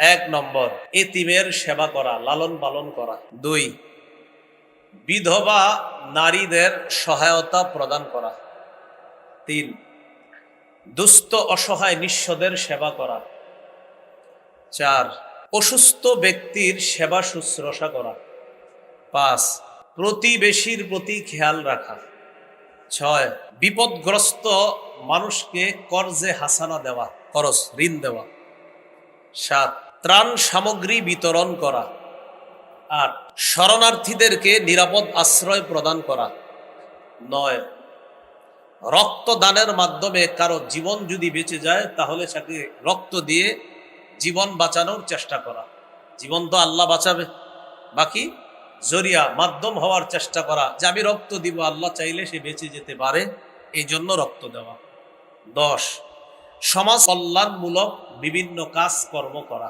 এক নম্বর, এতিমের সেবা করা, লালন পালন করা। দুই, বিধবা নারীদের সহায়তা প্রদান করা। তিন, দুস্থ অসহায় নিঃস্বদের সেবা করা। চার, অসুস্থ ব্যক্তির সেবা শুশ্রূষা করা। পাঁচ, প্রতিবেশীর প্রতি খেয়াল রাখা। ছয়, বিপদগ্রস্ত মানুষকে কর্জে হাসানা দেওয়া, খরচ, ঋণ দেওয়া। সাত ত্রাণ সামগ্রী বিতরণ করা আর শরণার্থীদেরকে নিরাপদ আশ্রয় প্রদান করা। নয়, রক্তদানের মাধ্যমে কারও জীবন যদি বেঁচে যায়, তাহলে তাকে রক্ত দিয়ে জীবন বাঁচানোর চেষ্টা করা। জীবন তো আল্লাহ বাঁচাবে। বাকি জরিয়া, মাধ্যম হওয়ার চেষ্টা করা। যে আমি রক্ত দিব, আল্লাহ চাইলে সে বেঁচে যেতে পারে, এই জন্য রক্ত দেওয়া। দশ, সমাজ কল্যাণমূলক বিভিন্ন কাজ কর্ম করা।